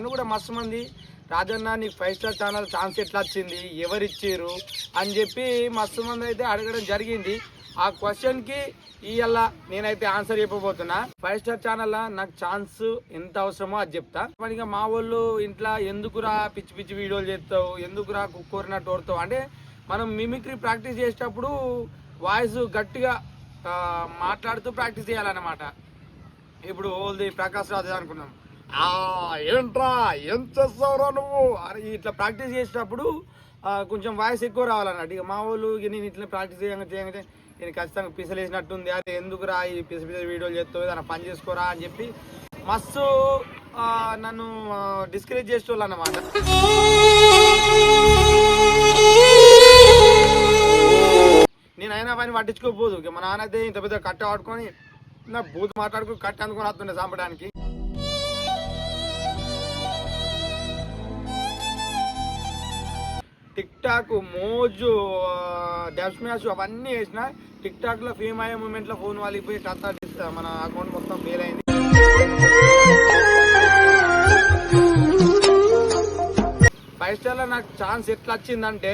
నన్ను కూడా మస్తు మంది రాజన్న నీకు ఫైవ్ స్టార్ ఛానల్ ఛాన్స్ ఎట్లా వచ్చింది ఎవరు ఇచ్చారు అని చెప్పి మస్తు మంది అయితే అడగడం జరిగింది. ఆ క్వశ్చన్కి ఇవాళ నేనైతే ఆన్సర్ చెప్పబోతున్నా. ఫైవ్ స్టార్ ఛానల్ నాకు ఛాన్స్ ఎంత అవసరమో అది చెప్తా. మనకి మా వాళ్ళు ఇంట్లో ఎందుకురా పిచ్చి పిచ్చి వీడియోలు చేస్తావు? ఎందుకురా కుక్కూరినట్టు ఓడతావు అంటే మనం మిమిక్రీ ప్రాక్టీస్ చేసేటప్పుడు వాయిస్ గట్టిగా మాట్లాడుతూ ప్రాక్టీస్ చేయాలన్నమాట. ఇప్పుడు ఓల్ది ప్రకాష్ రాజు అనుకున్నాం. ఏంట్రా ఏం చేస్తావురా నువ్వు? అని ఇట్లా ప్రాక్టీస్ చేసేటప్పుడు కొంచెం వాయిస్ ఎక్కువ రావాలన్నట్టు ఇక మా వాళ్ళు ఇక నేను ఇట్లా ప్రాక్టీస్ చేయంగా చేయంగా నేను ఖచ్చితంగా పిసలేసినట్టుంది. అదే ఎందుకురా ఈ పిస పిస వీడియోలు చేస్తావు? ఏదైనా పని చేసుకోరా అని చెప్పి మస్తు నన్ను డిస్కరేజ్ చేసేవాళ్ళు అన్నమాట నేను అయినా పని పట్టించుకోకపోదు. ఇక మా నాన్న అయితే ఇంత పెద్ద కట్ట ఆడుకొని నా బూత్ మాట్లాడుకుని కట్ట అనుకొని వస్తుండే చంపడానికి టిక్ టాక్ మోజు డాష్ మ్యాచ్ అవన్నీ వేసిన టిక్ టాక్లో ఫేమ్ అయ్యే మూమెంట్లో ఫోన్ వాలిపోయి కథ మన అకౌంట్ మొత్తం ఫెయిల్ అయింది. ఫైవ్ స్టార్లో నాకు ఛాన్స్ ఎట్లా వచ్చిందంటే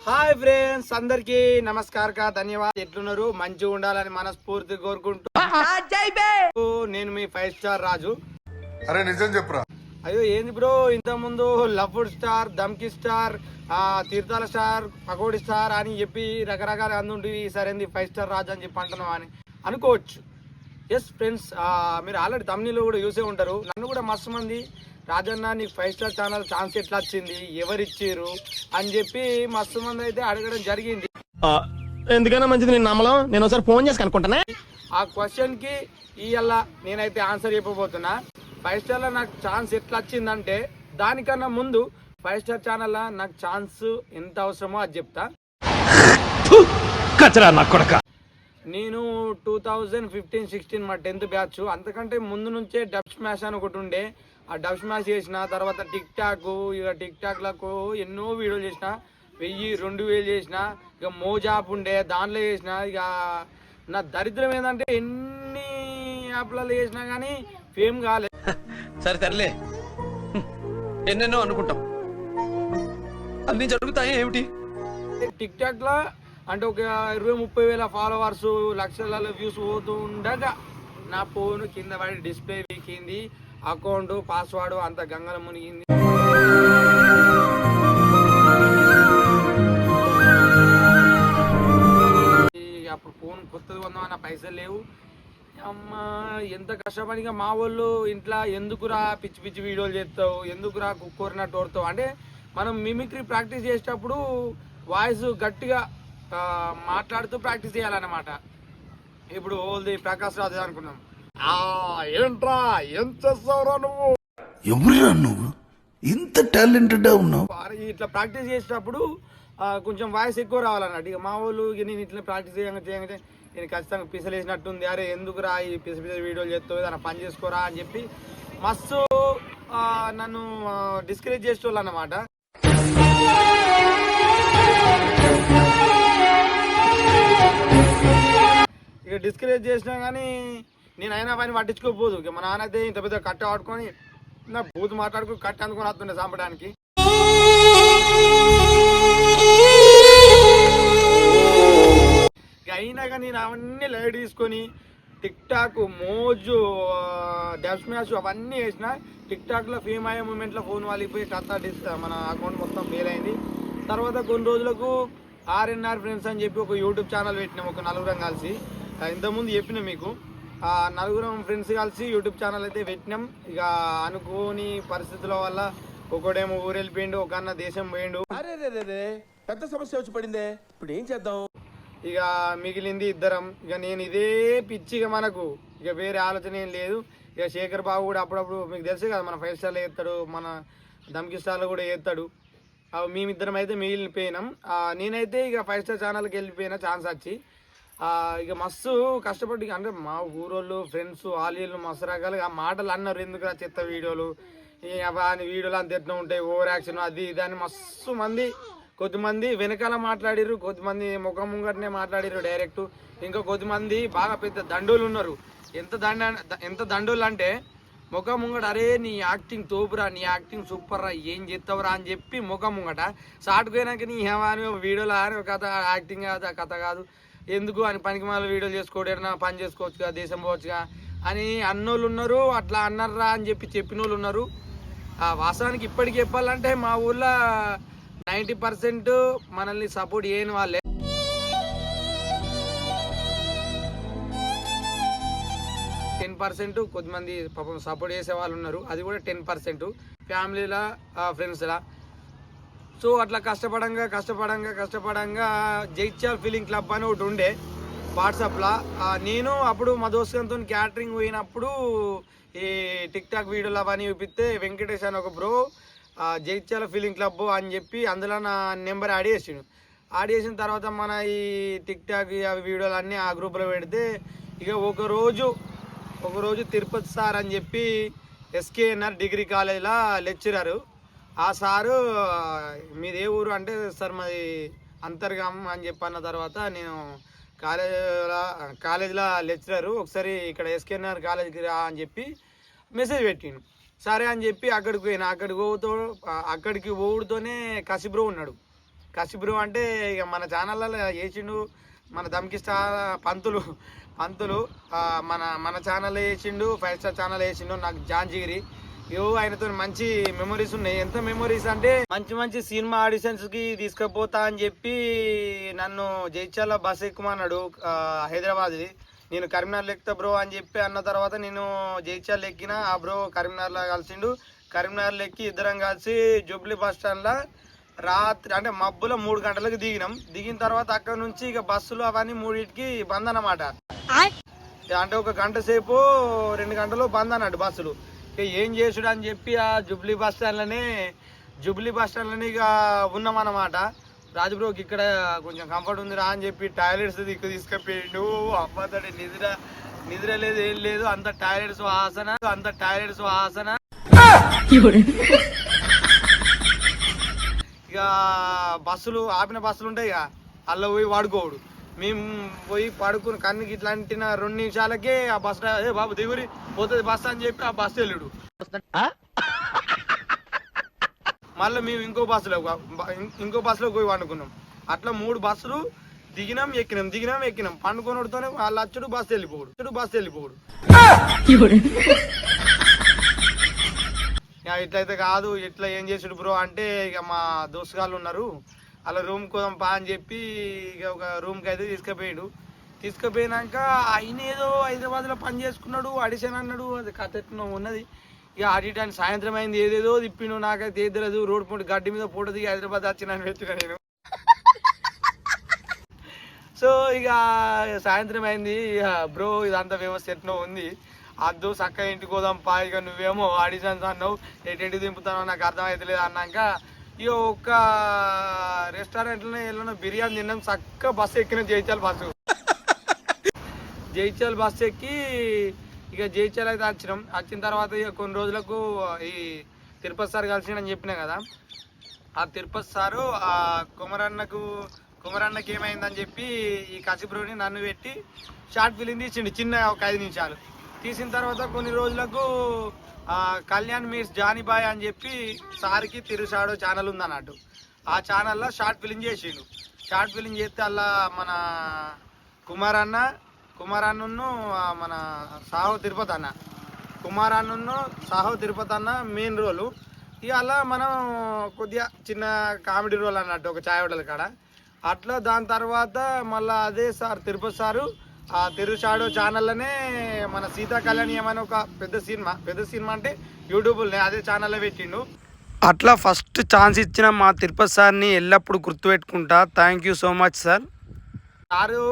హాయ్ ఫ్రెండ్స్ అందరికి నమస్కారక ధన్యవాదాలు. ఎట్లున్నారు? మంచిగా ఉండాలని మనస్ఫూర్తి కోరుకుంటూ నేను మీ ఫైవ్ స్టార్ రాజు. అరే నిజం చెప్పురా. అయ్యో ఏంది బ్రో? ఇంత ముందు లవ్వుడ్ స్టార్ దమ్కి స్టార్ ఆ తీర్థాల స్టార్ పకోడి స్టార్ అని చెప్పి రకరకాల అందుంటి సరైంది ఫైవ్ స్టార్ రాజు అని చెప్పి అంటున్నావు అని అనుకోవచ్చు. ఎస్ ఫ్రెండ్స్ మీరు ఆల్రెడీ తమిళలో కూడా చూసే ఉంటారు. నన్ను కూడా మస్తు మంది రాజన్న నీకు ఫైవ్ స్టార్ ఛానల్ ఛాన్స్ ఎట్లా వచ్చింది? ఎవరు ఇచ్చారు అని చెప్పి మస్తు మంది అయితే అడగడం జరిగింది. ఆ, ఎందుకైనా మంచిది నేను నమ్మలం? నేను ఒకసారి ఫోన్ చేసి కనుక్కుంటానే? ఆ క్వశ్చన్కి ఇవాళ నేనైతే ఆన్సర్ చెప్పబోతున్నా. ఫైవ్ స్టార్లో నాకు ఛాన్స్ ఎట్లా వచ్చిందంటే దానికన్నా ముందు ఫైవ్ స్టార్ ఛానల్లో నాకు ఛాన్స్ ఎంత అవసరమో అది చెప్తా. కచరా నా కొడక. నేను టూ థౌజండ్ ఫిఫ్టీన్ సిక్స్టీన్ మా టెన్త్ బ్యాచ్ అంతకంటే ముందు నుంచే డబ్ స్మాష్ అని ఒకటి ఉండే. ఆ డబ్ స్మాష్ చేసిన తర్వాత టిక్ టాక్ ఇక టిక్ టాక్లకు ఎన్నో వీడియోలు చేసిన. వెయ్యి రెండు వేలు చేసిన. ఇక మోజాప్ ఉండే దాంట్లో చేసిన. ఇక నా దరిద్రం ఏంటంటే ఎన్ని యాప్లలో చేసినా కానీ ఫేమ్ కాలేదు సరే తరలే ఎన్నెన్నో అనుకుంటాం. అన్ని జరుగుతాయి ఏమిటి? టిక్ టాక్లో అంటే ఒక ఇరవై ముప్పై వేల ఫాలోవర్స్ లక్షల వ్యూస్ పోతూ ఉండగా నా ఫోన్ కింద పడి డిస్ప్లే వీకింది అకౌంట్ పాస్వర్డ్ అంత గంగల మునిగింది. అప్పుడు ఫోన్ కొత్తది కొందామన్న పైసలు లేవు. అమ్మా ఎంత కష్టపడిగా మా వాళ్ళు ఇంట్లో ఎందుకురా పిచ్చి పిచ్చి వీడియోలు చేస్తావు? ఎందుకురా కుక్కూరినట్టు ఓడతావు అంటే మనం మిమిక్రీ ప్రాక్టీస్ చేసేటప్పుడు వాయిస్ గట్టిగా మాట్లాడుతూ ప్రాక్టీస్ చేయాలన్నమాట. ఇప్పుడు ఓల్ది ప్రకాష్ రాజు అనుకున్నాం ఆ ఏంట్రా ఏం చేస్తావురా నువ్వు? ఎవరురా నువ్వు? ఇంత టాలెంటెడ్ ఉన్నావు. ఇట్లా ప్రాక్టీస్ చేసేటప్పుడు కొంచెం వాయిస్ ఎక్కువ రావాలన్నట్టు. ఇక మా వాళ్ళు నేను ఇట్లా ప్రాక్టీస్ చేయంగా చేయంగా నేను ఖచ్చితంగా పిసలు వేసినట్టుంది అరే ఎందుకురా ఈ పిస పిస వీడియోలు చేస్తావు? ఏదైనా పని చేసుకోరా అని చెప్పి మస్తు నన్ను డిస్కరేజ్ చేసేవాళ్ళు అన్నమాట. ఇక డిస్కరేజ్ చేసినా కానీ నేను అయినా పని పట్టించుకోకపోదు. ఇక మా నాన్న అయితే ఇంత పెద్ద కట్ట ఆడుకొని నా బూత్ మాట్లాడుకుని కట్ట అందుకొని వస్తుండే చంపడానికి అయినా కానీ నేను అవన్నీ లైట్ తీసుకొని టిక్ టాక్ మోజు డ్యాష్ మ్యాష్ అవన్నీ వేసిన టిక్ టాక్లో ఫేమ్ అయ్యే మూమెంట్లో ఫోన్ వాలిపోయి కథ డిస్ మన అకౌంట్ మొత్తం ఫెయిల్ అయింది. తర్వాత కొన్ని రోజులకు ఆర్ఎన్ఆర్ ఫ్రెండ్స్ అని చెప్పి ఒక యూట్యూబ్ ఛానల్ పెట్టినాం ఒక నలుగురం కలిసి. ఇంతకుముందు చెప్పిన మీకు. ఆ నలుగురం ఫ్రెండ్స్ కలిసి యూట్యూబ్ ఛానల్ అయితే పెట్టినాం. ఇక అనుకోని పరిస్థితుల వల్ల ఒకడేమో ఊరు వెళ్ళిపోయిండు ఒక అన్న దేశం పోయిండు. అరే రే రే పెద్ద సమస్య వచ్చి పడిందే. ఇప్పుడు ఏం చేద్దాం? ఇక మిగిలింది ఇద్దరం. ఇక నేను ఇదే పిచ్చిగా మనకు. ఇక వేరే ఆలోచన ఏం లేదు. ఇక శేఖర్ బాబు కూడా అప్పుడప్పుడు మీకు తెలుసు కదా మన ఫైవ్ స్టార్లో వేస్తాడు మన దమ్కి స్టార్లో కూడా వేస్తాడు అవి మేమిద్దరం అయితే మిగిలిపోయినాం. నేనైతే ఇక ఫైవ్ స్టార్ ఛానల్కి వెళ్ళిపోయిన ఛాన్స్ వచ్చి ఇక మస్తు కష్టపడి ఇక అంటే మా ఊరోళ్ళు ఫ్రెండ్స్ వాళ్ళు మస్తు రకాలుగా ఆ మాటలు అన్నారు. ఎందుకు చెత్త వీడియోలు? అని వీడియోలు అంత ఎట్లా ఉంటాయి ఓవర్ యాక్షన్ అది ఇది అని మస్తు మంది కొద్దిమంది వెనకాల మాట్లాడిర్రు కొద్దిమంది ముఖం ముంగటనే మాట్లాడిర్రు డైరెక్ట్. ఇంకా కొద్దిమంది బాగా పెద్ద దండోలు ఉన్నారు. ఎంత దండ ఎంత దండోలు అంటే ముఖం ముంగట అరే నీ యాక్టింగ్ తోపురా నీ యాక్టింగ్ సూపర్ రా ఏం చేస్తావురా అని చెప్పి ముఖం ముంగట సాటుపోయినాక నీ హేమాని వీడియోలో అని కథ యాక్టింగ్ కాదు ఆ కథ కాదు. ఎందుకు అని పనికి మళ్ళీ వీడియోలు చేసుకోవడం పని చేసుకోవచ్చుగా దేశం పోవచ్చుగా అని అన్నోళ్ళు ఉన్నారు అట్లా అన్నారా అని చెప్పి చెప్పిన వాళ్ళు ఉన్నారు. ఆ వాస్తవానికి ఇప్పటికి చెప్పాలంటే మా ఊళ్ళో నైంటీ పర్సెంట్ మనల్ని సపోర్ట్ చేయని వాళ్ళే. టెన్ పర్సెంట్ కొద్దిమంది పాపం సపోర్ట్ చేసే వాళ్ళు ఉన్నారు. అది కూడా టెన్ పర్సెంట్ ఫ్యామిలీలా ఫ్రెండ్స్లా. సో అట్లా కష్టపడంగా కష్టపడంగా కష్టపడంగా జైత్యాల్ ఫీలింగ్ క్లబ్ అని ఒకటి ఉండే వాట్సాప్లో. నేను అప్పుడు మా దోస్తులతో క్యాటరింగ్ పోయినప్పుడు ఈ టిక్ టాక్ వీడియోలు అవన్నీ చూపిస్తే వెంకటేష్ అని ఒక బ్రో జైత్యాల ఫీలింగ్ క్లబ్ అని చెప్పి అందులో నా నెంబర్ యాడ్ చేసిండు. యాడ్ చేసిన తర్వాత మన ఈ టిక్ టాక్ అవి వీడియోలు అన్నీ ఆ గ్రూప్లో పెడితే ఇక ఒకరోజు ఒకరోజు తిరుపతి సార్ అని చెప్పి ఎస్కేఎన్ఆర్ డిగ్రీ కాలేజ్లో లెక్చరరు. ఆ సారు మీది ఏ ఊరు? అంటే సార్ మాది అంతర్గామం అని చెప్పి అన్న తర్వాత నేను కాలేజీలో కాలేజీలో లెక్చరరు. ఒకసారి ఇక్కడ ఎస్కేఎన్ఆర్ కాలేజీకి రా అని చెప్పి మెసేజ్ పెట్టిండు. సరే అని చెప్పి అక్కడికి పోయినా. అక్కడికి పోతో అక్కడికి పోవుడుతోనే కసిబ్రో ఉన్నాడు. కసిబ్రో అంటే ఇక మన ఛానళ్ళలో వేసిండు మన దమ్కిస్తా పంతులు పంతులు మన మన ఛానల్ వేసిండు ఫైవ్ స్టార్ ఛానల్ వేసిండు నాకు జాంజిగిరి. ఇవో ఆయనతో మంచి మెమరీస్ ఉన్నాయి. ఎంత మెమరీస్ అంటే మంచి మంచి సినిమా ఆడిషన్స్కి తీసుకుపోతా అని చెప్పి నన్ను జైత్యాల బస్ ఎక్కుమన్నాడు హైదరాబాద్ది. నేను కరీంనగర్లో ఎక్కుతా బ్రో అని చెప్పి అన్న తర్వాత నేను జైత్యాల ఎక్కిన ఆ బ్రో కరీంనగర్లో కలిసిండు. కరీంనగర్లో ఎక్కి ఇద్దరం కలిసి జూబ్లీ బస్ స్టాండ్లో రాత్రి అంటే మబ్బులో మూడు గంటలకు దిగినాం. దిగిన తర్వాత అక్కడ నుంచి ఇక బస్సులు అవన్నీ మూడింటికి బంద్ అన్నమాట. అంటే ఒక గంట సేపు రెండు గంటలు బంద్ అన్నట్టు బస్సులు. ఇక ఏం చేసుడు అని చెప్పి ఆ జుబ్లీ బస్ స్టాండ్లోనే జుబ్లీ బస్ స్టాండ్లోనే ఇక ఉన్నామన్నమాట. రాజబ్రోకి ఇక్కడ కొంచెం కంఫర్ట్ ఉందిరా అని చెప్పి టాయిలెట్స్ దిక్కు తీసుకుపోయిండు. అమ్మతోటి నిద్ర నిద్ర లేదు ఏం లేదు. అంత టాయిలెట్స్ వాసన అంత టాయిలెట్స్ వాసన. ఇక బస్సులు ఆపిన బస్సులు ఉంటాయి ఇక. అల్ల పోయి వాడుకోడు. మేము పోయి పడుకుని కన్నుకి ఇట్లా అంటిన రెండు నిమిషాలకే ఆ బస్ డ్రైవర్, ఏ బాబు దిగురి పోతుంది బస్ అని చెప్పి ఆ బస్సు వెళ్ళుడు. మళ్ళీ మేము ఇంకో బస్సులో ఇంకో బస్సులో పోయి వండుకున్నాం అట్లా మూడు బస్సులు దిగినాం ఎక్కినాం దిగినాం ఎక్కినాం. పండుకొనడితోనే వాళ్ళు అచ్చుడు బస్సు వెళ్ళిపోడు అచ్చుడు బస్సు వెళ్ళిపోడు. ఇక ఇట్లయితే కాదు ఇట్లా ఏం చేసాడు బ్రో అంటే ఇక మా దోస్తుగాళ్ళు ఉన్నారు. అలా రూమ్ కోసం పా అని చెప్పి ఇక ఒక రూమ్కి అయితే తీసుకుపోయాడు. తీసుకుపోయినాక ఆయన ఏదో హైదరాబాద్లో పని చేసుకున్నాడు అడిషన్ అన్నాడు అది కథ ఉన్నది. ఇక అడిటానికి సాయంత్రం అయింది ఏదేదో తిప్పిండు నాకైతే ఏది తెలియదు రోడ్ పూట గడ్డి మీద ఫోటో దిగి హైదరాబాద్ వచ్చిన పెట్టిన నేను. సో ఇక సాయంత్రం అయింది ఇక బ్రో ఇదంతా వ్యవస్థ ఎట్నో ఉంది. అద్దు చక్క ఇంటికి పోదాం పా ఇక నువ్వేమో ఆడిషన్స్ అన్నావు ఎటు దింపుతానో నాకు అర్థమైతలేదు అన్నాక ఇక ఒక్క రెస్టారెంట్లోనే వెళ్ళిన బిర్యానీ తిన్నాం చక్క బస్సు ఎక్కిన జైచాల్ బస్సు. జైచాల్ బస్సు ఎక్కి ఇక జైచాల్ అయితే వచ్చినాం. వచ్చిన తర్వాత ఇక కొన్ని రోజులకు ఈ తిరుపతి సార్ కలిసిండని చెప్పినా కదా. ఆ తిరుపతి సారు ఆ కుమరన్నకు కుమరన్నకి ఏమైందని చెప్పి ఈ కసిబ్రోని నన్ను పెట్టి షార్ట్ ఫిలిం తీసిండు చిన్న ఒక ఐదు నిమిషాలు. తీసిన తర్వాత కొన్ని రోజులకు కళ్యాణ్ మీస్ జానీబాయ్ అని చెప్పి సార్కి తిరుసాడు ఛానల్ ఉందన్నట్టు. ఆ ఛానల్లో షార్ట్ ఫిలిం చేసిండు. షార్ట్ ఫిలిం చేస్తే అలా మన కుమార్ అన్న కుమారాన్నను మన సాహో తిరుపతి అన్న. కుమార్ సాహో తిరుపతి అన్న మెయిన్ రోలు ఇవాళ అలా మనం కొద్దిగా చిన్న కామెడీ రోల్ అన్నట్టు ఒక ఛాయ్ కాడ. అట్లా దాని తర్వాత మళ్ళీ అదే సార్ తిరుపతి సారు ఆ తిరుషాడో ఛానల్లోనే మన సీతా కళ్యాణి అని ఒక పెద్ద సినిమా. పెద్ద సినిమా అంటే యూట్యూబ్లో అదే ఛానల్లో పెట్టిండు. అట్లా ఫస్ట్ ఛాన్స్ ఇచ్చిన మా తిరుపతి సార్ని ఎల్లప్పుడూ గుర్తుపెట్టుకుంటా. Thank you so much sir sir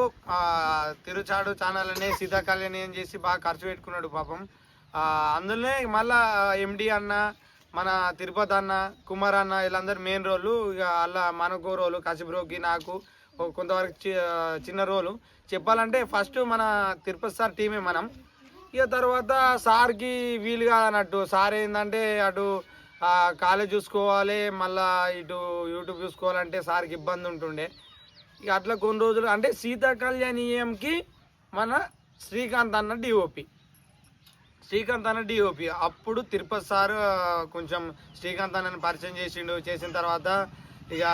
తిరుచాడు channel అనే సీతా అని చేసి బాగా ఖర్చు పెట్టుకున్నాడు పాపం. అందులోనే మళ్ళా ఎండి అన్న మన తిరుపతి అన్న కుమార్ అన్న వీళ్ళందరూ మెయిన్ రోలు ఇక అలా మనకు రోలు కసిబ్రోకి నాకు కొంతవరకు చి- చిన్న రోలు. చెప్పాలంటే ఫస్ట్ మన తిరుపతి సార్ టీమే మనం. ఇక తర్వాత సార్కి వీలు కాదన్నట్టు. సార్ ఏంటంటే అటు కాలేజ్ చూసుకోవాలి మళ్ళా ఇటు యూట్యూబ్ చూసుకోవాలంటే సార్కి ఇబ్బంది ఉంటుండే. ఇక అట్లా కొన్ని రోజులు అంటే సీతా కళ్యాణీయంకి మన శ్రీకాంత్ అన్న డిఓపి శ్రీకాంత్ అన్న డిఓపి అప్పుడు తిరుపతి సార్ కొంచెం శ్రీకాంత్ అన్నని పరిచయం చేసిండు. చేసిన తర్వాత ఇక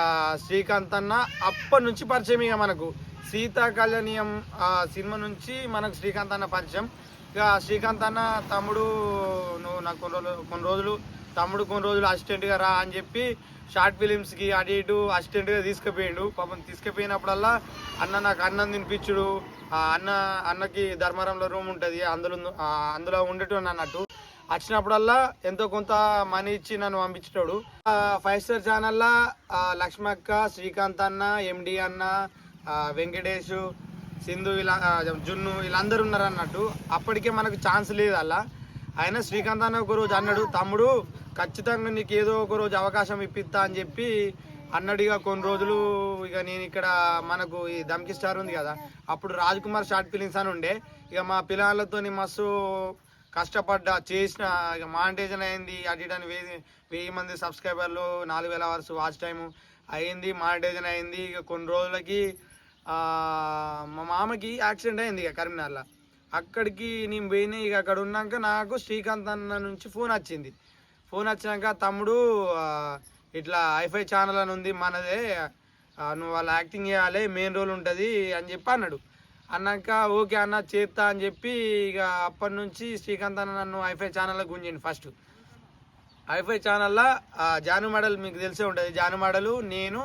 శ్రీకాంత్ అన్న అప్పటి నుంచి పరిచయం ఇక మనకు. సీతా కళ్యాణీయం సినిమా నుంచి మనకు శ్రీకాంత్ అన్న పరిచయం. ఇక శ్రీకాంత్ అన్న తమ్ముడు నువ్వు నాకు కొన్ని రోజులు కొన్ని రోజులు తమ్ముడు కొన్ని రోజులు అసిస్టెంట్గా రా అని చెప్పి షార్ట్ ఫిలిమ్స్కి అటు ఇటు అసిస్టెంట్గా తీసుకుపోయిండు. పాపం తీసుకుపోయినప్పుడల్లా అన్న నాకు అన్నం తినిపించుడు. ఆ అన్న అన్నకి ధర్మారంలో రూమ్ ఉంటుంది. అందులో అందులో ఉండేటోని అన్నట్టు. వచ్చినప్పుడల్లా ఎంతో కొంత మనీ ఇచ్చి నన్ను పంపించేటోడు ఫైవ్ స్టార్ ఛానల్లో లక్ష్మక్క శ్రీకాంత్ అన్న ఎండి అన్న వెంకటేష్ సింధు ఇలా జున్ను జున్ను వీళ్ళందరూ ఉన్నారు అన్నట్టు. అప్పటికే మనకు ఛాన్స్ లేదు అలా. ఆయన శ్రీకాంత్ అన్న ఒక రోజు అన్నాడు తమ్ముడు ఖచ్చితంగా నీకు ఏదో ఒక రోజు అవకాశం ఇప్పిస్తా అని చెప్పి అన్నాడు ఇక కొన్ని రోజులు ఇక నేను ఇక్కడ మనకు ఈ దమ్కి స్టార్ ఉంది కదా అప్పుడు రాజ్ కుమార్ షార్ట్ ఫిలిమ్స్ అని ఉండే ఇక మా పిల్లలతో మస్తు కష్టపడ్డా చేసిన ఇక మానిటైజన్ అయింది అటు ఇటు అని వెయ్యి వెయ్యి మంది సబ్స్క్రైబర్లు నాలుగు వేల అవర్స్ వాచ్ టైము అయింది మానిటైజన్ అయింది ఇక కొన్ని రోజులకి మా మామకి యాక్సిడెంట్ అయింది ఇక కరీంనగర్లో. అక్కడికి నేను పోయినా ఇక అక్కడ ఉన్నాక నాకు శ్రీకాంత్ అన్న నుంచి ఫోన్ వచ్చింది. ఫోన్ వచ్చినాక తమ్ముడు ఇట్లా ఐఫై ఛానల్ అని ఉంది మనదే నువ్వు వాళ్ళు యాక్టింగ్ చేయాలి మెయిన్ రోల్ ఉంటుంది అని చెప్పి అన్నాడు. అన్నాక ఓకే అన్న చేస్తా అని చెప్పి ఇక అప్పటి నుంచి శ్రీకాంత్ అన్న నన్ను ఐఫై ఛానల్లో గుంజింది ఫస్ట్. ఐఫై ఛానల్లో జాను మడల్ మీకు తెలిసే ఉంటుంది. జాను మడలు నేను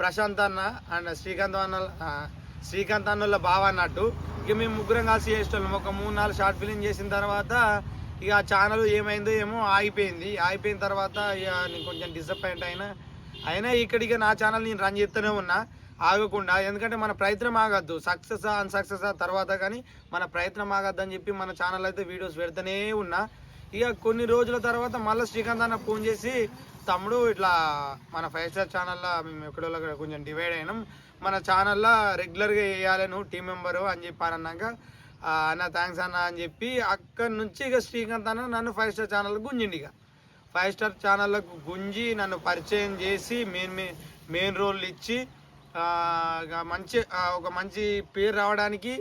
ప్రశాంత్ అన్న అండ్ శ్రీకాంత్ అన్న శ్రీకాంత్ అన్నల బావ అన్నట్టు. ఇక మేము ముగ్గురం కలిసి చేసేటోళ్ళం. ఒక మూడు నాలుగు షార్ట్ ఫిలిం చేసిన తర్వాత ఇక ఆ ఛానల్ ఏమైందో ఏమో ఆగిపోయింది. ఆగిపోయిన తర్వాత ఇక నేను కొంచెం డిసప్పాయింట్ అయినా. అయినా ఇక్కడికి నా ఛానల్ నేను రన్ చేస్తూనే ఉన్నా. ఆగకుండా. ఎందుకంటే మన ప్రయత్నం ఆగద్దు. సక్సెస్ అన్సక్సెస్ తర్వాత కానీ మన ప్రయత్నం ఆగద్దు అని చెప్పి మన ఛానల్ అయితే వీడియోస్ పెడుతూనే ఉన్నా. ఇక కొన్ని రోజుల తర్వాత మళ్ళీ శ్రీకాంత్ అన్న ఫోన్ చేసి తమ్ముడు ఇట్లా మన ఫైవ్ స్టార్ ఛానల్లో మేము ఎక్కడో కొంచెం డివైడ్ అయినాం. మన ఛానల్లో రెగ్యులర్గా వేయాలి నువ్వు టీం మెంబరు అని చెప్పాను అన్నాక అన్న థ్యాంక్స్ అన్న అని చెప్పి అక్కడి నుంచి ఇక శ్రీకాంత్ అన్న నన్ను ఫైవ్ స్టార్ ఛానల్ గుంజిండి ఇక. ఫైవ్ స్టార్ ఛానళ్ళకు గుంజి నన్ను పరిచయం చేసి మెయిన్ మెయిన్ రోల్ ఇచ్చి ఇక మంచి ఒక మంచి పేరు రావడానికి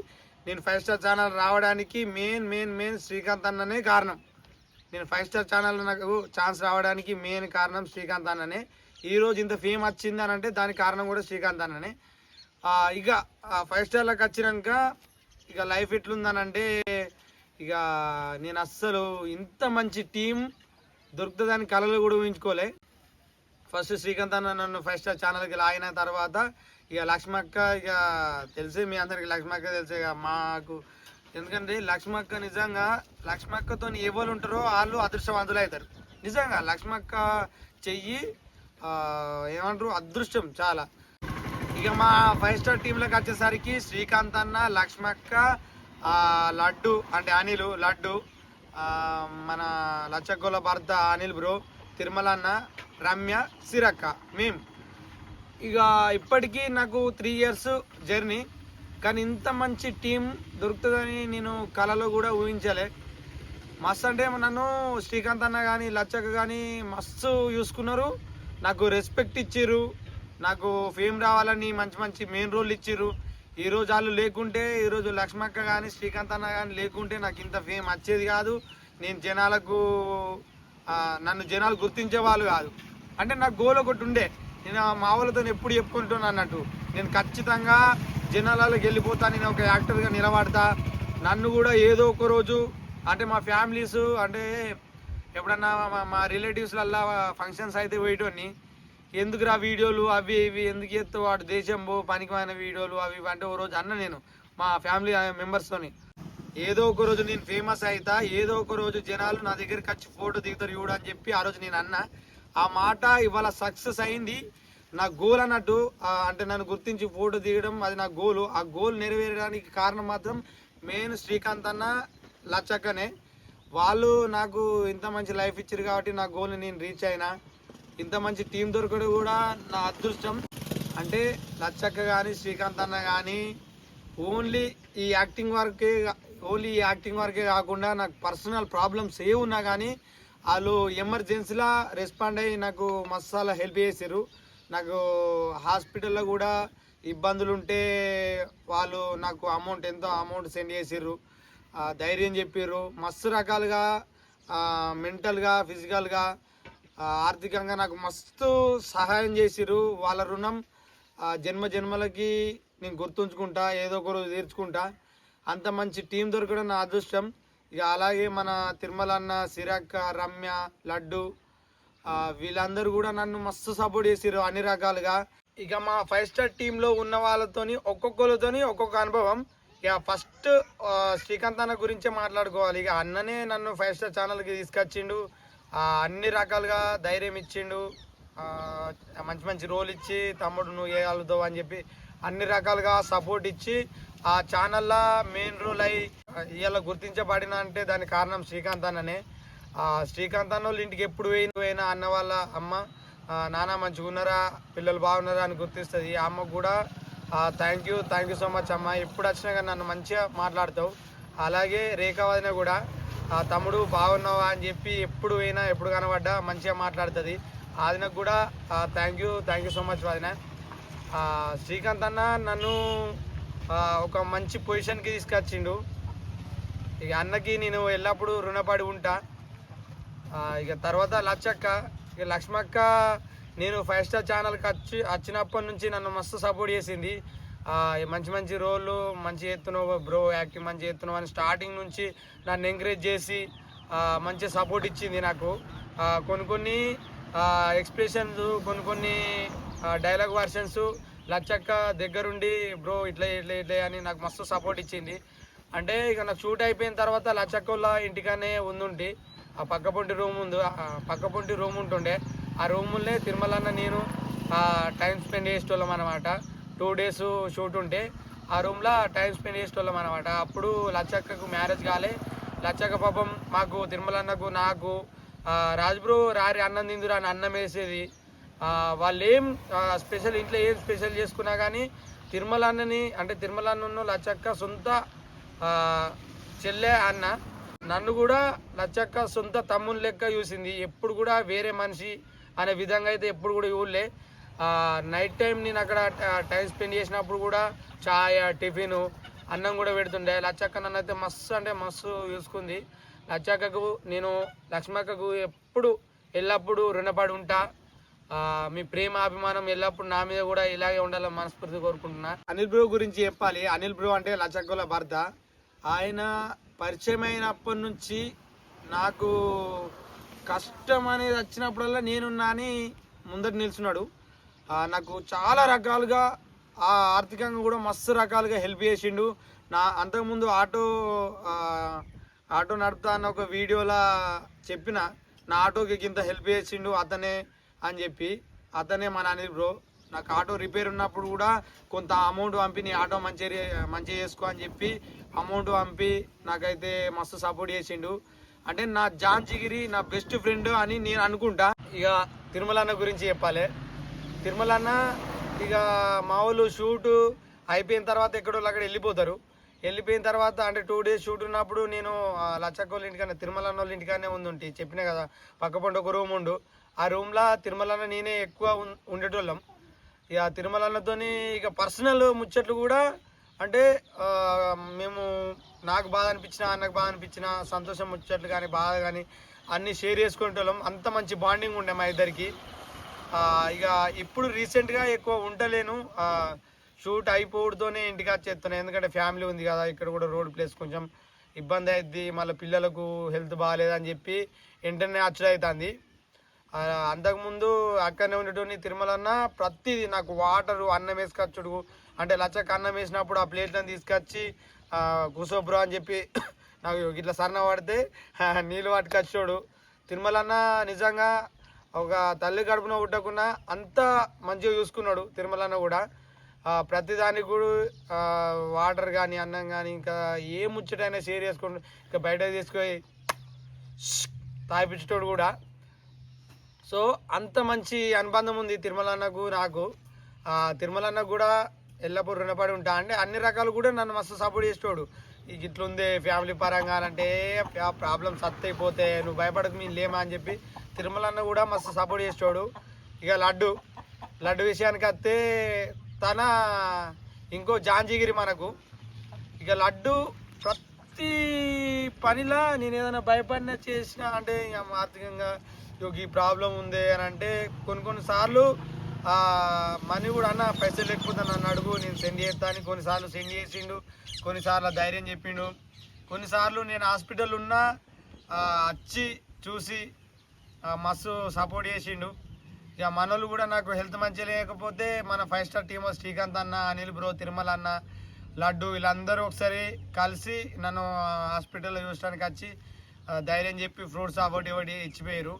నేను ఫైవ్ స్టార్ ఛానల్ రావడానికి మెయిన్ మెయిన్ మెయిన్ శ్రీకాంత్ అన్ననే కారణం. నేను ఫైవ్ స్టార్ ఛానల్ నాకు ఛాన్స్ రావడానికి మెయిన్ కారణం శ్రీకాంత్ అన్ననే. ఈ రోజు ఇంత ఫేమ్ వచ్చింది అని అంటే దానికి కారణం కూడా శ్రీకాంత్ అన్ననే. ఇక ఫైవ్ స్టార్లకు వచ్చినాక ఇక లైఫ్ ఎట్లుందనంటే ఇక నేను అస్సలు ఇంత మంచి టీం దొరుకుతుందని కళలు కూడా ఊహించుకోలే. ఫస్ట్ శ్రీకాంత్ అన్న నన్ను ఫైవ్ స్టార్ ఛానల్కి లాగిన తర్వాత ఇక లక్ష్మక్క ఇక తెలిసే మీ అందరికి లక్ష్మక్క తెలిసే ఇక మాకు. ఎందుకంటే లక్ష్మక్క నిజంగా లక్ష్మక్కతో ఎవరు ఉంటారో వాళ్ళు అదృష్టవంతులు అవుతారు. నిజంగా లక్ష్మక్క చెయ్యి ఏమంటారు అదృష్టం చాలా. ఇక మా ఫైవ్ స్టార్ టీంలోకి వచ్చేసరికి శ్రీకాంత్ అన్న లక్ష్మక్క లడ్డు అంటే అనిల్ లడ్డు మన లచ్చగోల భర్త అనిల్ బ్రో తిరుమల అన్న రమ్య సిరక్క మేం. ఇక ఇప్పటికీ నాకు త్రీ ఇయర్స్ జర్నీ కానీ ఇంత మంచి టీం దొరుకుతుందని నేను కళలో కూడా ఊహించలే. మస్తు అంటే నన్ను శ్రీకాంత్ అన్న కానీ లచ్చక్క కానీ మస్తు చూసుకున్నారు. నాకు రెస్పెక్ట్ ఇచ్చిర్రు. నాకు ఫేమ్ రావాలని మంచి మంచి మెయిన్ రోల్ ఇచ్చిర్రు. ఈ రోజు వాళ్ళు లేకుంటే ఈరోజు లక్ష్మక్క కానీ శ్రీకాంత్ అన్న కానీ లేకుంటే నాకు ఇంత ఫేమ్ వచ్చేది కాదు. నేను జనాలకు నన్ను జనాలు గుర్తించే వాళ్ళు కాదు. అంటే నాకు గోల్ ఒకటి ఉండే. నేను ఆ మా వాళ్ళతో ఎప్పుడు చెప్పుకుంటున్నాను అన్నట్టు. నేను ఖచ్చితంగా జనాలలోకి వెళ్ళిపోతా నేను ఒక యాక్టర్గా నిలబడతా. నన్ను కూడా ఏదో ఒక రోజు అంటే మా ఫ్యామిలీస్ అంటే ఎప్పుడన్నా మా- మా రిలేటివ్స్లల్లా ఫంక్షన్స్ అయితే పోయేటోని ఎందుకురా వీడియోలు అవి ఇవి? ఎందుకు ఎత్తు వాడు దేశం పో పనికిమైన వీడియోలు అవి ఇవి అంటే ఓ రోజు అన్న నేను మా ఫ్యామిలీ మెంబర్స్తోని ఏదో ఒక రోజు నేను ఫేమస్ అవుతా ఏదో ఒక రోజు జనాలు నా దగ్గరికి వచ్చి ఫోటో దిగుతారు చూడు అని చెప్పి ఆ రోజు నేను అన్న. ఆ మాట ఇవాళ సక్సెస్ అయింది. నా గోల్ అన్నట్టు అంటే నన్ను గుర్తించి ఫోటో దిగడం అది నా గోలు ఆ గోల్ నెరవేరడానికి కారణం మాత్రం మెయిన్ శ్రీకాంత్ అన్న లచ్చక్కనే. వాళ్ళు నాకు ఇంత మంచి లైఫ్ ఇచ్చారు కాబట్టి నా గోల్ని నేను రీచ్ అయినా. ఇంత మంచి టీం దొరకడం కూడా నా అదృష్టం. అంటే లచ్చక్క కానీ శ్రీకాంత్ అన్న కానీ ఓన్లీ ఈ యాక్టింగ్ వర్కే ఓన్లీ ఈ యాక్టింగ్ వర్కే కాకుండా నాకు పర్సనల్ ప్రాబ్లమ్స్ ఏ ఉన్నా కానీ వాళ్ళు ఎమర్జెన్సీలా రెస్పాండ్ అయ్యి నాకు మసాలా హెల్ప్ చేశారు నాకు హాస్పిటల్లో కూడా ఇబ్బందులు ఉంటే వాళ్ళు నాకు అమౌంట్ ఎంతో అమౌంట్ సెండ్ చేసారు ధైర్యం చెప్పారు మస్తు రకాలుగా మెంటల్గా ఫిజికల్గా ఆర్థికంగా నాకు మస్తు సహాయం చేసిరు వాళ్ళ రుణం జన్మ జన్మలకి నేను గుర్తుంచుకుంటా ఏదో ఒక రోజు తీర్చుకుంటా. అంత మంచి టీం దొరకడం నా అదృష్టం. ఇక అలాగే మన తిరుమల అన్న సిరక్క రమ్య లడ్డు వీళ్ళందరూ కూడా నన్ను మస్తు సపోర్ట్ చేసిరు అన్ని రకాలుగా. ఇక మా ఫైవ్ స్టార్ టీంలో ఉన్న వాళ్ళతోని ఒక్కొక్కరితోని ఒక్కొక్క అనుభవం. ఇక ఫస్ట్ శ్రీకాంత్ అన్న గురించే మాట్లాడుకోవాలి. ఇక అన్ననే నన్ను ఫైవ్ స్టార్ ఛానల్కి తీసుకొచ్చిండు. అన్ని రకాలుగా ధైర్యం ఇచ్చిండు. మంచి మంచి రోల్ ఇచ్చి తమ్ముడు నువ్వు వేయగలుగుతావు అని చెప్పి అన్ని రకాలుగా సపోర్ట్ ఇచ్చి ఆ ఛానల్లో మెయిన్ రోల్ అయి ఇలా గుర్తించబడిన అంటే దానికి కారణం శ్రీకాంత్ అన్ననే. శ్రీకాంత్ అన్న వాళ్ళ ఇంటికి ఎప్పుడు పోయిన పోయినా అన్న వాళ్ళ అమ్మ నాన్న మంచిగా ఉన్నారా? పిల్లలు బాగున్నారా? అని గుర్తిస్తుంది. ఈ అమ్మకు కూడా thank you thank you so much అమ్మ. ఎప్పుడు వచ్చినా కానీ నన్ను మంచిగా మాట్లాడతావు. అలాగే రేఖా వదిన కూడా ఆ తమ్ముడు బాగున్నావా? అని చెప్పి ఎప్పుడు పోయినా ఎప్పుడు కనబడ్డా మంచిగా మాట్లాడుతుంది. ఆదినకు కూడా thank you thank you so much వదిన. శ్రీకాంత్ అన్న నన్ను ఒక మంచి పొజిషన్కి తీసుకొచ్చిండు. ఇక అన్నకి నేను ఎల్లప్పుడూ రుణపడి ఉంటా. ఇక తర్వాత లచ్చక్క ఇక లక్ష్మక్క నేను ఫైవ్ స్టార్ ఛానల్కి వచ్చి వచ్చినప్పటి నుంచి నన్ను మస్తు సపోర్ట్ చేసింది. మంచి మంచి రోళ్ళు మంచి ఎత్తున్నావు బ్రో యాక్టింగ్ మంచి ఎత్తున్నావు అని స్టార్టింగ్ నుంచి నన్ను ఎంకరేజ్ చేసి మంచి సపోర్ట్ ఇచ్చింది నాకు. కొన్ని కొన్ని ఎక్స్ప్రెషన్స్ కొన్ని కొన్ని డైలాగ్ వర్షన్స్ లచ్చక్క దగ్గరుండి బ్రో ఇట్లా ఇట్లా ఇట్లా అని నాకు మస్తు సపోర్ట్ ఇచ్చింది. అంటే ఇక నాకు షూట్ అయిపోయిన తర్వాత లచ్చక్కల ఇంటికానే ఉండుంటి. ఆ పక్కపొంటి రూమ్ ఉంది పక్కపొంటి రూమ్ ఉంటుండే. ఆ రూములనే తిరుమలన్న నేను టైం స్పెండ్ చేసేటోళ్ళం అనమాట టూ డేస్ షూట్ ఉంటే ఆ రూమ్లో టైం స్పెండ్ చేసేటోళ్ళం అనమాట అప్పుడు లచ్చక్కకు మ్యారేజ్ కాలే. లచ్చక్క పాపం మాకు తిరుమలన్నకు నాకు ఆ, రాజ్బ్రో రారి అన్నం తిందురా అని అన్నం వేసేది. వాళ్ళు ఏం స్పెషల్ ఇంట్లో ఏం స్పెషల్ చేసుకున్నా కానీ తిరుమల అన్నని అంటే తిరుమల అన్న లచ్చక్క సొంత చెల్లె అన్న. నన్ను కూడా లచ్చక్క సొంత తమ్ముని లెక్క చూసింది. ఎప్పుడు కూడా వేరే మనిషి అనే విధంగా అయితే ఎప్పుడు కూడా చూడలే. నైట్ టైం నేను అక్కడ టైం స్పెండ్ చేసినప్పుడు కూడా చాయ్ టిఫిన్ అన్నం కూడా పెడుతుండే. లచ్చక్క నన్ను అయితే మస్తు అంటే మస్తు చూసుకుంది. లచ్చక్కకు నేను లక్ష్మక్కకు ఎప్పుడు ఎల్లప్పుడూ రుణపడి ఉంటా. మీ ప్రేమ అభిమానం ఎల్లప్పుడు నా మీద కూడా ఇలాగే ఉండాలని మనస్ఫూర్తి కోరుకుంటున్నా. అనిల్ బ్రో గురించి చెప్పాలి. అనిల్ బ్రో అంటే లచ్చక్కల భర్త. ఆయన పరిచయం అయినప్పటి నుంచి నాకు కష్టం అనేది వచ్చినప్పుడల్లా నేనున్నా అని ముందట నిల్చున్నాడు. నాకు చాలా రకాలుగా ఆర్థికంగా కూడా మస్తు రకాలుగా హెల్ప్ చేసిండు. నా అంతకుముందు ఆటో ఆటో నడుపుతా అన్న ఒక వీడియోలా చెప్పిన నా ఆటోకి ఇంత హెల్ప్ చేసిండు అతనే అని చెప్పి. అతనే మన అనిల్ బ్రో నాకు ఆటో రిపేర్ ఉన్నప్పుడు కూడా కొంత అమౌంట్ పంపి నీ ఆటో మంచి మంచిగా చేసుకో అని చెప్పి అమౌంట్ పంపి నాకైతే మస్తు సపోర్ట్ చేసిండు. అంటే నా జాన్ నా బెస్ట్ ఫ్రెండ్ అని నేను అనుకుంటా. ఇక తిరుమలన్న గురించి చెప్పాలి. తిరుమల అన్న ఇక మా వాళ్ళు అయిపోయిన తర్వాత ఎక్కడో అక్కడ వెళ్ళిపోతారు. వెళ్ళిపోయిన తర్వాత అంటే టూ డేస్ షూట్ ఉన్నప్పుడు నేను లచ్చక్కోళ్ళ ఇంటికన్నా తిరుమల అన్న వాళ్ళ ఇంటికానే ఉండుంటి చెప్పినా కదా పక్క పంట ఒక రూమ్ ఉండు. ఆ రూమ్లో తిరుమల అన్న నేనే ఎక్కువ ఉండేటోళ్ళం. ఇక తిరుమల అన్నతోని ఇక పర్సనల్ ముచ్చట్లు కూడా అంటే మేము నాకు బాధ అనిపించిన అన్నకు బాధ అనిపించిన సంతోషం ముచ్చట్లు కానీ బాధ కానీ అన్నీ షేర్ చేసుకునేటోళ్ళం. అంత మంచి బాండింగ్ ఉండే మా ఇద్దరికి. ఇక ఇప్పుడు రీసెంట్గా ఎక్కువ ఉండలేను. షూట్ అయిపోవడంతోనే ఇంటికి వచ్చేస్తున్నాను ఎందుకంటే ఫ్యామిలీ ఉంది కదా ఇక్కడ కూడా రోడ్ ప్లేస్ కొంచెం ఇబ్బంది అవుద్ది మళ్ళీ పిల్లలకు హెల్త్ బాగాలేదని చెప్పి వెంటనే అచ్చుడు అవుతుంది అంతకుముందు అక్కడనే ఉండేటోని తిరుమలన్న ప్రతిదీ నాకు వాటరు అన్నం వేసుకొచ్చుడు. అంటే లచ్చకి అన్నం వేసినప్పుడు ఆ ప్లేట్లను తీసుకొచ్చి ఆ, అని చెప్పి నాకు ఇట్లా సన్న పడితే నీళ్ళు పట్టుకొచ్చాడు తిరుమలన్న నిజంగా ఒక తల్లి కడుపున పుట్టకుండా అంత మంచిగా చూసుకున్నాడు తిరుమలన్న కూడా. ప్రతిదానికి కూడా వాటర్ కానీ అన్నం కానీ ఇంకా ఏ ముచ్చటైనా షేర్ చేసుకుంటు ఇంకా బయట తీసుకొని తాగిపించేటోడు కూడా. సో అంత మంచి అనుబంధం ఉంది తిరుమలన్నకు నాకు. తిరుమలన్న కూడా ఎల్లప్పుడూ రుణపడి ఉంటా అంటే అన్ని రకాలు కూడా నన్ను మస్తు సపోర్ట్ చేసేటోడు. ఇట్లుంది ఫ్యామిలీ పరంగా అంటే ప్రాబ్లమ్స్ అయిపోతే నువ్వు భయపడకు మేము లేమా అని చెప్పి తిరుమల అన్న కూడా మస్తు సపోర్ట్ చేసేవాడు ఇక లడ్డు. లడ్డు విషయానికి వస్తే తన ఇంకో జాంజీగిరి మనకు. ఇక లడ్డు ప్రతి పనిలా నేను ఏదైనా భయపడిన చేసిన అంటే ఇక ఆర్థికంగా ఇగో ఈ ప్రాబ్లం ఉంది అని అంటే కొన్ని కొన్ని సార్లు మనీ కూడా అన్న పైసలు లేకపోతే నన్ను అడుగు నేను సెండ్ చేస్తాను కొన్నిసార్లు సెండ్ చేసిండు. కొన్నిసార్లు ధైర్యం చెప్పిండు. కొన్నిసార్లు నేను హాస్పిటల్ ఉన్నా వచ్చి చూసి మస్తు సపోర్ట్ చేసిండు. ఇక మనోళ్ళు కూడా నాకు హెల్త్ మంచిగా లేకపోతే మన ఫైవ్ స్టార్ టీమ్ శ్రీకాంత్ అన్న అనిల్ బ్రో తిరుమల అన్న లడ్డు వీళ్ళందరూ ఒకసారి కలిసి నన్ను హాస్పిటల్లో చూసడానికి వచ్చి ధైర్యం చెప్పి ఫ్రూట్స్ ఒకటి ఒకటి ఇచ్చిపోయారు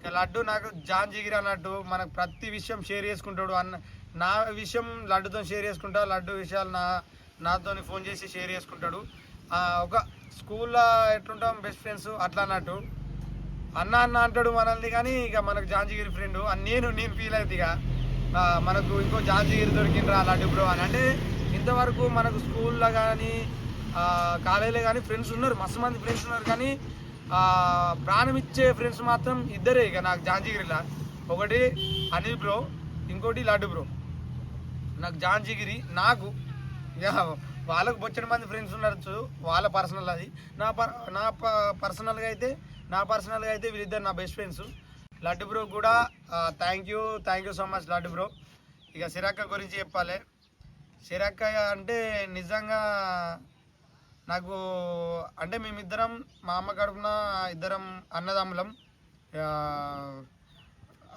ఇక లడ్డు నాకు జాన్ జిగిరి అన్నట్టు మనకు ప్రతి విషయం షేర్ చేసుకుంటాడు. అన్న నా విషయం లడ్డుతో షేర్ చేసుకుంటా లడ్డు విషయాలు నా నాతో ఫోన్ చేసి షేర్ చేసుకుంటాడు. ఒక స్కూల్లో ఎట్లుంటాం బెస్ట్ ఫ్రెండ్స్ అట్లా అన్నట్టు. అన్న అన్న అంటాడు మనల్ని కానీ ఇక మనకు జాంజిగిరి ఫ్రెండ్ నేను నేను ఫీల్ అవుతుంది ఇక మనకు ఇంకో జాంజీగిరి దొరికిండ్రా లడ్డు బ్రో అని. అంటే ఇంతవరకు మనకు స్కూల్లో కానీ కాలేజీలో కానీ ఫ్రెండ్స్ ఉన్నారు మస్తు మంది ఫ్రెండ్స్ ఉన్నారు కానీ ప్రాణం ఇచ్చే ఫ్రెండ్స్ మాత్రం ఇద్దరే ఇక నాకు జాంజిగిరిలా. ఒకటి అనిల్ బ్రో ఇంకోటి లడ్డు బ్రో నాకు జాంజీగిరి నాకు ఇక వాళ్ళకు బొచ్చడి మంది ఫ్రెండ్స్ ఉన్నారు వాళ్ళ పర్సనల్ అది. నా పర్ నా పర్సనల్గా అయితే నా పర్సనల్గా అయితే వీళ్ళిద్దరు నా బెస్ట్ ఫ్రెండ్స్ లడ్డు బ్రో కూడా thank you thank you so much Laddu bro ఇక సిరక్క గురించి చెప్పాలి. సిరక్క అంటే నిజంగా నాకు అంటే మేమిద్దరం మా అమ్మ కడుపున ఇద్దరం అన్నదమ్ములం.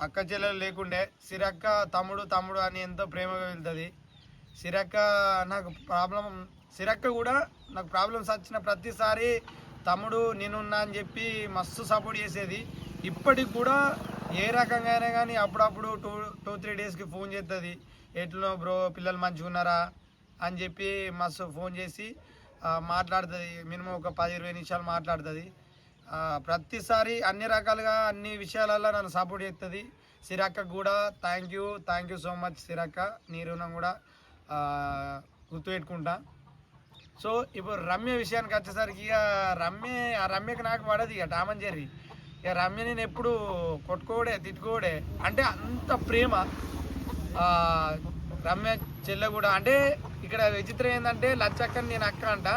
అక్క చెల్లెలు లేకుండే సిరక్క తమ్ముడు తమ్ముడు అని ఎంతో ప్రేమగా వెళ్తుంది. సిరక్క నాకు ప్రాబ్లం సిరక్క కూడా నాకు ప్రాబ్లమ్స్ వచ్చిన ప్రతిసారి తమ్ముడు నేనున్నా అని చెప్పి మస్తు సపోర్ట్ చేసేది. ఇప్పటికి కూడా ఏ రకంగా అయినా కానీ అప్పుడప్పుడు టూ టూ త్రీ డేస్కి ఫోన్ చేస్తుంది ఎట్లో బ్రో పిల్లలు మంచిగా ఉన్నారా? అని చెప్పి మస్తు ఫోన్ చేసి మాట్లాడుతుంది. మినిమం ఒక పది ఇరవై నిమిషాలు మాట్లాడుతుంది. ప్రతిసారి అన్ని రకాలుగా అన్ని విషయాలలో నన్ను సపోర్ట్ చేస్తుంది సిరక్క కూడా thank you thank you so much సిరక్క. నీ రుణం కూడా ఆ, గుర్తుపెట్టుకుంటా. సో ఇప్పుడు రమ్య విషయానికి వచ్చేసరికి ఇక రమ్య ఆ రమ్యకి నాకు పడదు ఇక టామన్ జెర్రీ ఇక రమ్య నేను ఎప్పుడు కొట్టుకోడే తిట్టుకోడే. అంటే అంత ప్రేమ రమ్య చెల్లె కూడా. అంటే ఇక్కడ విచిత్రం ఏంటంటే లచ్చక్కని నేను అక్క అంట.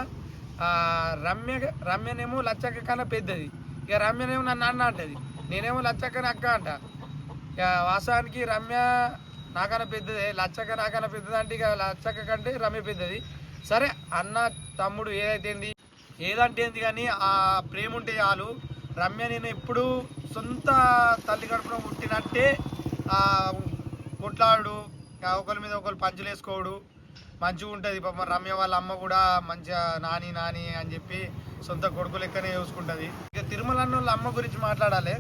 రమ్య రమ్యనేమో లచ్చక్క కన్నా పెద్దది. ఇక రమ్యనేమో నన్ను అన్న అంటది. నేనేమో లచ్చక్కని అక్క అంట. ఇక వాస్తవానికి రమ్య నాకన్నా పెద్దదే లచ్చక్క నాకన్నా పెద్దది అంటే ఇక లచ్చక్క కంటే రమ్య పెద్దది. సరే అన్న తమ్ముడు ఏదైతే ఏదంటే ఏంది కానీ ఆ ప్రేమ ఉంటే చాలు. రమ్య నేను ఎప్పుడు సొంత తల్లి కడుపున పుట్టినట్టే కొట్లాడు. ఒకరి మీద ఒకరు పంచులు వేసుకోడు మంచిగా ఉంటుంది. పాప రమ్య వాళ్ళ అమ్మ కూడా మంచిగా నాని నాని అని చెప్పి సొంత కొడుకు లెక్కనే చూసుకుంటుంది. ఇక తిరుమల అన్న వాళ్ళ అమ్మ గురించి మాట్లాడాలి.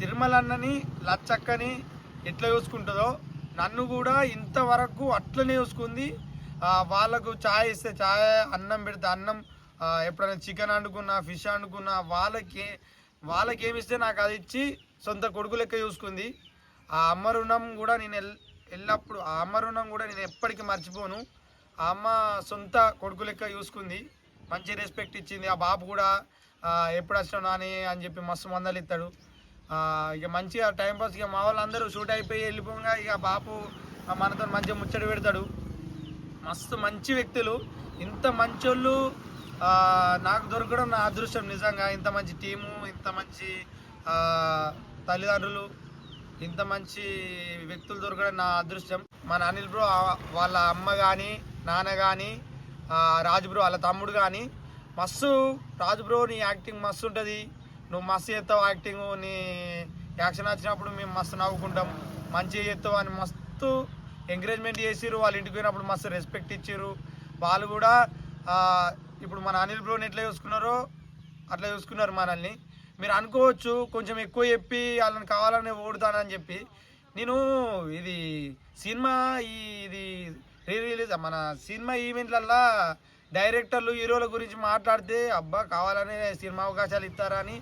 తిరుమల అన్నని లచ్చక్కని ఎట్లా చూసుకుంటుందో నన్ను కూడా ఇంతవరకు అట్లనే చూసుకుంది. వాళ్ళకు ఛాయ్ ఇస్తే ఛాయ్ అన్నం పెడితే అన్నం ఎప్పుడైనా చికెన్ వండుకున్నా ఫిష్ వండుకున్నా వాళ్ళకి వాళ్ళకి ఏమి ఇస్తే నాకు అది ఇచ్చి సొంత కొడుకు లెక్క చూసుకుంది. ఆ అమ్మ రుణం కూడా నేను ఎల్లప్పుడు ఆ అమ్మ రుణం కూడా నేను ఎప్పటికీ మర్చిపోను. ఆ అమ్మ సొంత కొడుకు లెక్క చూసుకుంది. మంచి రెస్పెక్ట్ ఇచ్చింది. ఆ బాబు కూడా ఎప్పుడు వచ్చినావు నాని అని చెప్పి మస్తు మందలు ఇస్తాడు. ఇక మంచిగా టైంపాస్ ఇక మా వాళ్ళందరూ షూట్ అయిపోయి వెళ్ళిపోగా ఇక బాపు మనతో మంచిగా ముచ్చట పెడతాడు. మస్తు మంచి వ్యక్తులు. ఇంత మంచోళ్ళు నాకు దొరకడం నా అదృష్టం నిజంగా. ఇంత మంచి టీము ఇంత మంచి తల్లిదండ్రులు ఇంత మంచి వ్యక్తులు దొరకడం నా అదృష్టం. మన అనిల్ బ్రో వాళ్ళ అమ్మ కానీ నాన్న కానీ రాజు బ్రో వాళ్ళ తమ్ముడు కానీ మస్తు. రాజు బ్రో నీ యాక్టింగ్ మస్తు ఉంటుంది. నువ్వు మస్తు చేస్తావు యాక్టింగ్ నీ యాక్షన్ వచ్చినప్పుడు మేము మస్తు నవ్వుకుంటాం. మంచిగా చేస్తావు అని మస్తు ఎంకరేజ్మెంట్ చేసిర్రు వాళ్ళ ఇంటికి పోయినప్పుడు మస్తు రెస్పెక్ట్ ఇచ్చారు వాళ్ళు కూడా ఇప్పుడు మన అనిల్ బ్రోని ఎట్లా చూసుకున్నారో అట్లా చూసుకున్నారు మనల్ని. మీరు అనుకోవచ్చు కొంచెం ఎక్కువ చెప్పి వాళ్ళని కావాలని ఓడుతానని చెప్పి. నేను ఇది సినిమా ఈ ఇది రీ రిలీజ్ మన సినిమా ఈవెంట్లల్లో డైరెక్టర్లు హీరోల గురించి మాట్లాడితే అబ్బా కావాలనే సినిమా అవకాశాలు ఇస్తారా అని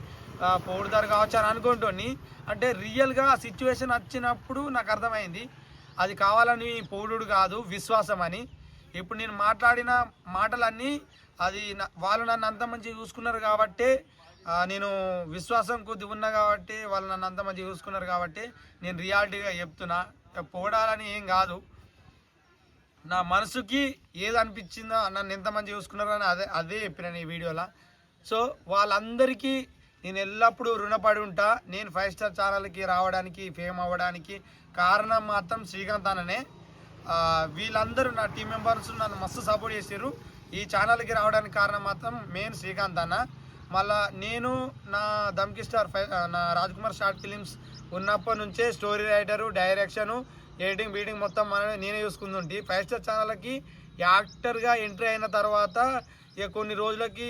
కావచ్చు అని అనుకుంటుని అంటే రియల్గా ఆ సిచ్యువేషన్ వచ్చినప్పుడు నాకు అర్థమైంది. అది కావాలని పౌరుడు కాదు విశ్వాసం అని ఇప్పుడు నేను మాట్లాడిన మాటలన్నీ అది వాళ్ళు నన్ను అంత మంచి చూసుకున్నారు కాబట్టి నేను విశ్వాసం కొద్ది ఉన్నా కాబట్టి వాళ్ళు నన్ను అంత మంచిగా చూసుకున్నారు కాబట్టి నేను రియాలిటీగా చెప్తున్నా. పోడాలని ఏం కాదు. నా మనసుకి ఏది అనిపించిందో నన్ను ఎంత మంచి చూసుకున్నారో అని అదే అదే చెప్పిన ఈ వీడియోలో. సో వాళ్ళందరికీ నేను ఎల్లప్పుడూ రుణపడి ఉంటా. నేను ఫైవ్ స్టార్ ఛానల్కి రావడానికి ఫేమ్ అవ్వడానికి కారణం మాత్రం శ్రీకాంత్ అన్ననే. వీళ్ళందరూ నా టీం మెంబర్స్ నన్ను మస్తు సపోర్ట్ చేశారు ఈ ఛానల్కి రావడానికి కారణం మాత్రం మెయిన్ శ్రీకాంత్ అన్న. మళ్ళా నేను నా దమ్కి స్టార్ నా రాజ్ కుమార్ షార్ట్ ఫిలిమ్స్ ఉన్నప్పటి నుంచే story writer direction editing beating మొత్తం మనమే నేనే చూసుకుంటుంటే. ఫైవ్ స్టార్ ఛానల్కి యాక్టర్గా ఎంట్రీ అయిన తర్వాత ఇక కొన్ని రోజులకి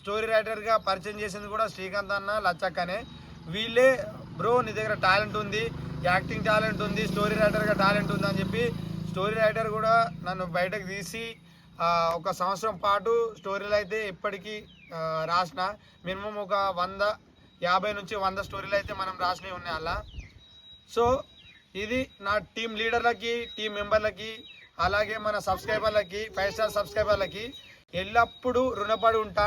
స్టోరీ రైటర్గా పరిచయం చేసింది కూడా శ్రీకాంత్ అన్న లచ్చక్కనే వీళ్ళే బ్రో నీ దగ్గర టాలెంట్ ఉంది యాక్టింగ్ టాలెంట్ ఉంది స్టోరీ రైటర్గా టాలెంట్ ఉంది అని చెప్పి స్టోరీ రైటర్ కూడా నన్ను బయటకు తీసి ఒక సంవత్సరం పాటు స్టోరీలు అయితే ఇప్పటికీ రాసిన. మినిమం ఒక వంద యాభై నుంచి వంద స్టోరీలు అయితే మనం రాసినవి ఉన్నాయి అలా. సో ఇది నా టీం లీడర్లకి టీం మెంబర్లకి అలాగే మన సబ్స్క్రైబర్లకి ఫైవ్ స్టార్ సబ్స్క్రైబర్లకి ఎల్లప్పుడూ రుణపడి ఉంటా.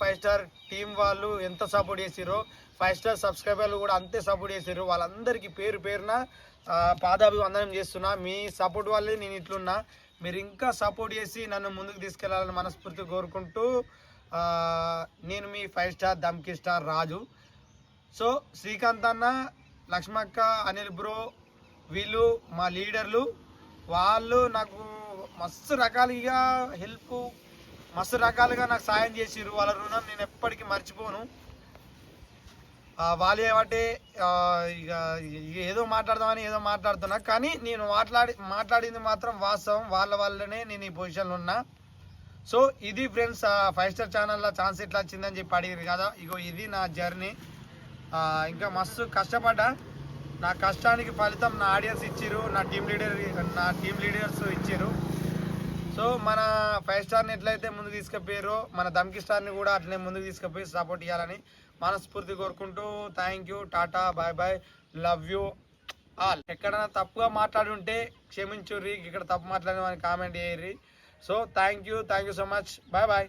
ఫైవ్ స్టార్ టీం వాళ్ళు ఎంత సపోర్ట్ చేసిరో ఫైవ్ స్టార్ సబ్స్క్రైబర్లు కూడా అంతే సపోర్ట్ చేసిర్రు. వాళ్ళందరికీ పేరు పేరున పాదాభివందనం చేస్తున్నా. మీ సపోర్ట్ వల్లే నేను ఇట్లున్నా. మీరు ఇంకా సపోర్ట్ చేసి నన్ను ముందుకు తీసుకెళ్ళాలని మనస్ఫూర్తి కోరుకుంటూ నేను మీ five star Dhamki star Raju. So Srikanth అన్న లక్ష్మక్క అనిల్ బ్రో వీళ్ళు మా లీడర్లు. వాళ్ళు నాకు మస్తు రకాలుగా హెల్ప్ మస్తు రకాలుగా నాకు సాయం చేసిరు వాళ్ళ రుణం నేను ఎప్పటికీ మర్చిపోను. వాళ్ళు ఏమంటే ఇక ఏదో మాట్లాడదామని ఏదో మాట్లాడుతున్నా. కానీ నేను మాట్లాడి మాట్లాడింది మాత్రం వాస్తవం. వాళ్ళ వల్లనే నేను ఈ పొజిషన్లో ఉన్నా. సో ఇది ఫ్రెండ్స్ ఫైవ్ స్టార్ ఛానల్లో ఛాన్స్ ఎట్లా వచ్చిందని చెప్పి అడిగారు కదా. ఇగో ఇది నా జర్నీ. ఇంకా మస్తు కష్టపడ్డా. నా కష్టానికి ఫలితం నా ఆడియన్స్ ఇచ్చిర్రు. నా టీం లీడర్ నా టీం లీడర్స్ ఇచ్చారు సో మన ఫైవ్ స్టార్ని ఎట్లయితే ముందుకు తీసుకుపోయారో మన దమ్కి స్టార్ని కూడా అట్లనే ముందుకు తీసుకుపోయి సపోర్ట్ ఇవ్వాలని మనస్ఫూర్తి కోరుకుంటూ thank you tata bye bye love you all ఎక్కడైనా తప్పుగా మాట్లాడుంటే క్షమించు క్షమించుర్రి ఇక్కడ తప్పు మాట్లాడిన comment చేయర్రి. So thank you thank you so much bye bye